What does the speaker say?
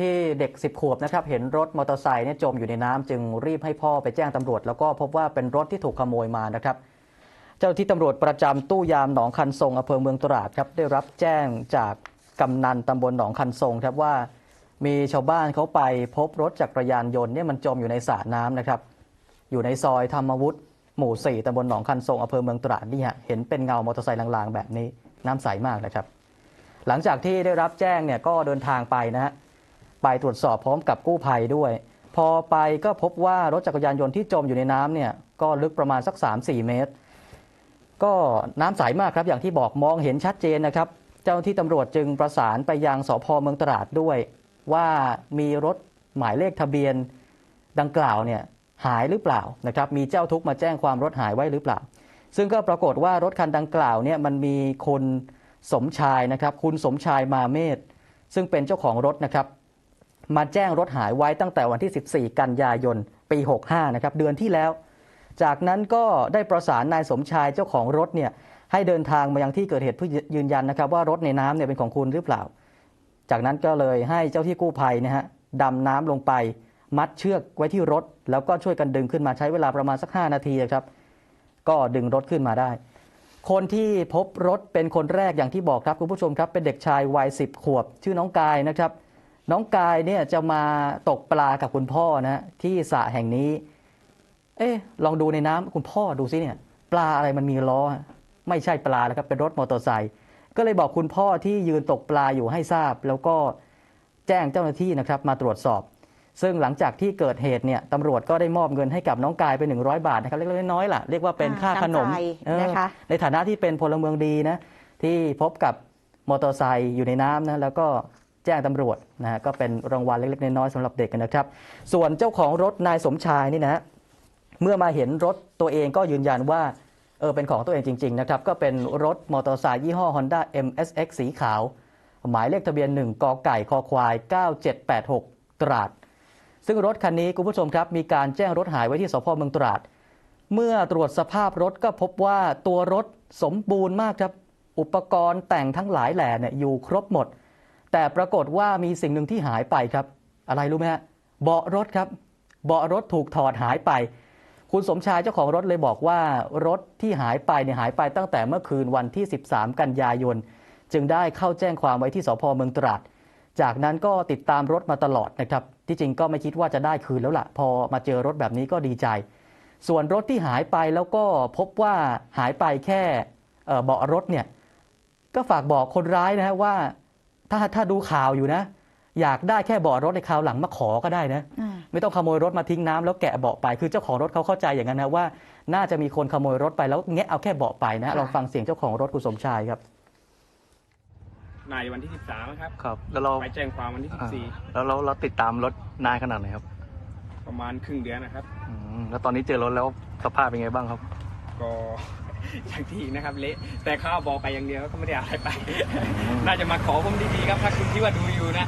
ที่เด็ก 10 ขวบนะครับเห็นรถมอเตอร์ไซค์เนี่ยจมอยู่ในน้ำจึงรีบให้พ่อไปแจ้งตำรวจ แล้วก็พบว่าเป็นรถที่ถูกขโมยมานะครับ เจ้าที่ตำรวจประจำตู้ยามหนองคันทรงอำเภอเมืองตราดครับได้รับแจ้งจากกำนันตำบลหนองคันทรงครับว่า มีชาวบ้านเขาไปพบรถจักรยานยนต์เนี่ยมันจมอยู่ในสระน้ำนะครับ อยู่ในซอยธรรมวุฒิหมู่ 4ตำบลหนองคันทรงอำเภอเมืองตราดนี่ฮะเห็นเป็นเงามอเตอร์ไซค์ลางๆ แบบนี้น้ำใสมากนะครับ หลังจากที่ได้รับแจ้งเนี่ยก็เดินทางไปนะฮะ ไปตรวจสอบพร้อมกับกู้ภัยด้วย พอไปก็พบว่ารถจักรยานยนต์ที่จมอยู่ในน้ำเนี่ยก็ลึกประมาณสัก 3-4 เมตร ก็น้ำใสมากครับอย่างที่บอกมองเห็นชัดเจนนะครับ เจ้าหน้าที่ตำรวจจึงประสานไปยังสพเมืองตราดด้วย ว่ามีรถหมายเลขทะเบียนดังกล่าวเนี่ยหายหรือเปล่านะครับมีเจ้าทุกข์มาแจ้งความรถหายไว้หรือเปล่า ซึ่งก็ปรากฏว่ารถคันดังกล่าวเนี่ยมันมีคุณสมชายนะครับ คุณสมชายมาเมธซึ่งเป็นเจ้าของรถนะครับ มาแจ้งรถหายไว้ตั้งแต่วันที่ 14 กันยายน ปี 65 นะครับ เดือนที่แล้ว จากนั้นก็ได้ประสานนายสมชายเจ้าของรถเนี่ยให้เดินทางมายังที่เกิดเหตุเพื่อยืนยันนะครับว่ารถในน้ำเนี่ยเป็นของคุณหรือเปล่า จากนั้นก็เลยให้เจ้าที่กู้ภัยนะฮะดำน้ำลงไป มัดเชือกไว้ที่รถ แล้วก็ช่วยกันดึงขึ้นมาใช้เวลาประมาณสัก 5 นาทีครับ ก็ดึงรถขึ้นมาได้ คนที่พบรถเป็นคนแรกอย่างที่บอกครับคุณผู้ชมครับ เป็นเด็กชายวัย10 ขวบ ชื่อน้องกายนะครับ น้องกายเนี่ยจะมาตกปลากับคุณพ่อนะฮะที่สระแห่งนี้ เอ๊ะลองดูในน้ำคุณพ่อดูสิเนี่ย ปลาอะไรมันมีล้อฮะไม่ใช่ปลาแล้วครับเป็นรถมอเตอร์ไซค์ก็เลยบอกคุณพ่อที่ยืนตกปลาอยู่ให้ทราบ แล้วก็แจ้งเจ้าหน้าที่นะครับมาตรวจสอบ ซึ่งหลังจากที่เกิดเหตุเนี่ยตำรวจก็ได้มอบเงินให้กับน้องกายไป 100 บาทนะครับเล็กๆน้อยๆล่ะเรียกว่าเป็นค่าขนมน้ำใจเออนะคะในฐานะที่เป็นพลเมืองดีนะที่พบกับมอเตอร์ไซค์อยู่ในน้ำนะแล้วก็ แจ้งตำรวจนะฮะก็เป็นรางวัลเล็กๆน้อยๆสำหรับเด็กกันนะครับ ส่วนเจ้าของรถนายสมชายนี่นะฮะเมื่อมาเห็นรถตัวเองก็ยืนยันว่าเออเป็นของตัวเองจริงๆนะครับก็เป็นรถมอเตอร์ไซค์ยี่ห้อ Honda MSX สีขาว หมายเลขทะเบียน 1กไก่คอควาย 9786 ตราด ซึ่งรถคันนี้คุณผู้ชมครับ มีการแจ้งรถหายไว้ที่สพเมืองตราด เมื่อตรวจสภาพรถก็พบว่าตัวรถสมบูรณ์มากครับ อุปกรณ์แต่งทั้งหลายแหล่เนี่ยอยู่ครบหมด แต่ปรากฏว่ามีสิ่งหนึ่งที่หายไปครับ อะไรรู้ไหมฮะเบาะรถครับ เบาะรถถูกถอดหายไป คุณสมชายเจ้าของรถเลยบอกว่ารถที่หายไปเนี่ยหายไปตั้งแต่เมื่อคืนวันที่ 13 กันยายน จึงได้เข้าแจ้งความไว้ที่สพเมืองตราด จากนั้นก็ติดตามรถมาตลอดนะครับ ที่จริงก็ไม่คิดว่าจะได้คืนแล้วล่ะ พอมาเจอรถแบบนี้ก็ดีใจ ส่วนรถที่หายไปแล้วก็พบว่าหายไปแค่เอ่อเบาะรถเนี่ยก็ฝากบอกคนร้ายนะฮะว่า ถ้าถ้าดูข่าวอยู่นะ อยากได้แค่เบาะรถในคราวหลังมาขอก็ได้นะอ่าไม่ต้องขโมยรถมาทิ้งน้ำแล้วแกะเบาะไปคือเจ้าของรถเขาเข้าใจอย่างนั้นนะว่า น่าจะมีคนขโมยรถไปแล้วแงะเอาแค่เบาะไปนะฮะค่ะลองฟังเสียงเจ้าของรถคุณสมชายครับนายวันที่13ครับครับแล้วเราไปแจ้งความวันที่อ่าแล้วเราเราติดตามรถนานขนาดไหนครับ14ประมาณครึ่งเดือนนะครับอืมแล้วตอนนี้เจอรถแล้วสภาพเป็นไงบ้างครับ ก็ อย่างที่นะครับเละแต่เขาเอาบอกไปอย่างเดียวก็ไม่ได้เอาอะไรไป น่าจะมาขอผมดีๆครับ ถ้าคุณคิดว่าดูอยู่นะ